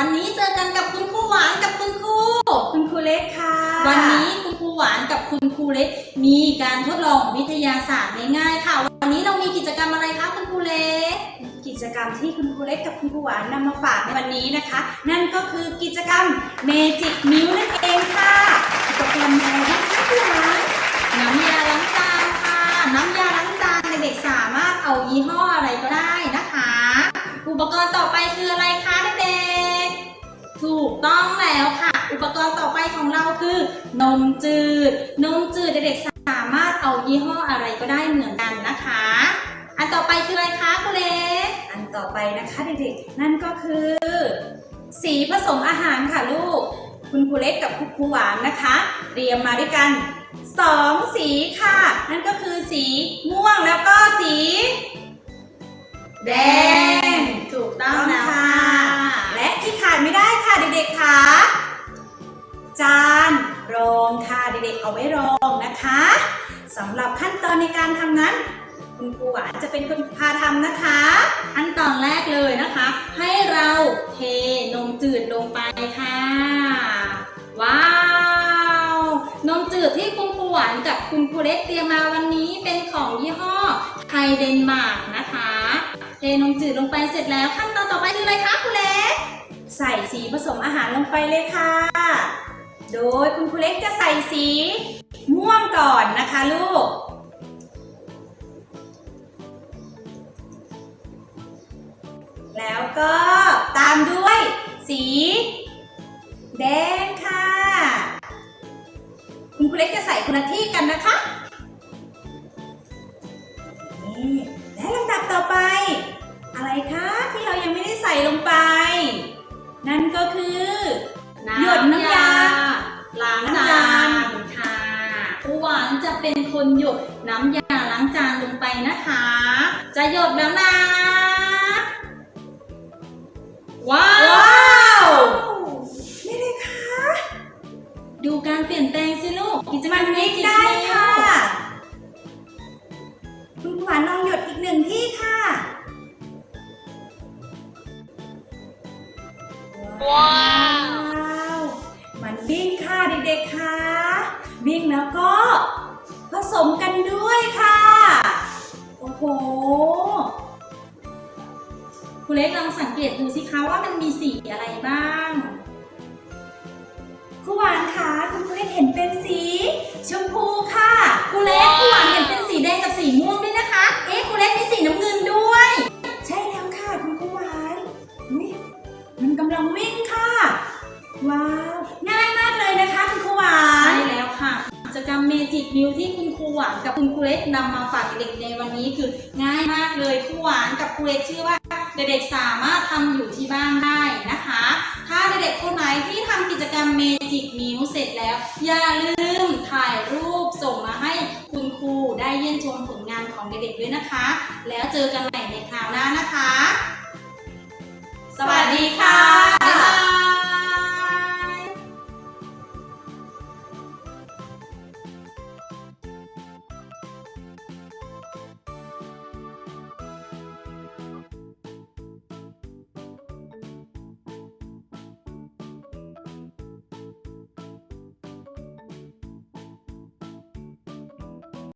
วันนี้เจอกันกับคุณครูหวานกับคุณครูคุณครูเล็กค่ะ วันนี้คุณครูหวานกับคุณครูเล็ก มีการทดลองวิทยาศาสตร์ง่ายๆค่ะ วันนี้เรามีกิจกรรมอะไรคะคุณครูเล็ก กิจกรรมที่คุณครูเล็กกับคุณครูหวานนำมาฝากในวันนี้นะคะ นั่นก็คือกิจกรรม Magic m i l นั่นเองค่ะกิจกรรมอะไรนะคะคุณหวานน้ำยาล้างจานค่ะ น้ำยาล้างจานเด็กๆสามารถเอายี่ห้ออะไรก็ได้นะคะ อุปกรณ์ต่อไปคืออะไรคะเด็กๆ ถูกต้องแล้วค่ะ อุปกรณ์ต่อไปของเราคือนมจืด นมจืดเด็กๆสามารถเอายี่ห้ออะไรก็ได้เหมือนกันนะคะ อันต่อไปคืออะไรคะคุณเล็กอันต่อไปนะคะเด็กๆนั่นก็คือ สีผสมอาหารค่ะลูก คุณครูเล็กกับคุณครูหวานนะคะเตรียมมาด้วยกันสองสีค่ะ นั่นก็คือสีม่วงแล้วก็สี แดง เอาไว้รองนะคะสำหรับขั้นตอนในการทำนั้น คุณครูหวานจะเป็นคนพาทำนะคะ ขั้นตอนแรกเลยนะคะ ให้เราเทนมจืดลงไปค่ะ ว้าวนมจืดที่คุณครูหวานกับคุณครูเล็กเตรียมมาวันนี้เป็นของยี่ห้อไทยเดนมาร์กนะคะเทนมจืดลงไปเสร็จแล้วขั้นตอนต่อไปคืออะไรคะคุณเล็กใส่สีผสมอาหารลงไปเลยค่ะ โดยคุณครูเล็กจะใส่สีม่วงก่อนนะคะลูก แล้วก็ตามด้วยสีแดงค่ะ คุณครูเล็กจะใส่คนละที่กันนะคะนี่และลำดับต่อไป อะไรคะที่เรายังไม่ได้ใส่ลงไป นั่นก็คือ คนหยดน้ำยาล้างจานลงไปนะคะ จะหยดแล้วนะว้าวว้าวนี่เลยค่ะ ดูการเปลี่ยนแปลงสิลูกกิจกรมัรนมมิกจิได้มิวค่ะ คุณขวัญลองหยดอีกหนึ่งที่ค่ะ ว้าวมันวิ่งค่ะเด็กๆค่ะวิ่งแล้วก็ ผสมกันด้วยค่ะ โอ้โหคุณเล็กลองสังเกตดูสิคะว่ามันมีสีอะไรบ้าง 10 นิ้วที่คุณครูหวานกับคุณครูเล็กนำมาฝากเด็กในวันนี้คือง่ายมากเลยครูหวานกับครูเล็กเชื่อว่าเด็กๆสามารถทำอยู่ที่บ้านได้นะคะ ถ้าเด็กๆคนไหนที่ทำกิจกรรมเมจิกมิวเสร็จแล้ว อย่าลืมถ่ายรูปส่งมาให้คุณครูได้เยี่ยมชมผลงานของเด็กๆด้วยนะคะ แล้วเจอกันใหม่ในคราวหน้านะคะ สวัสดีค่ะ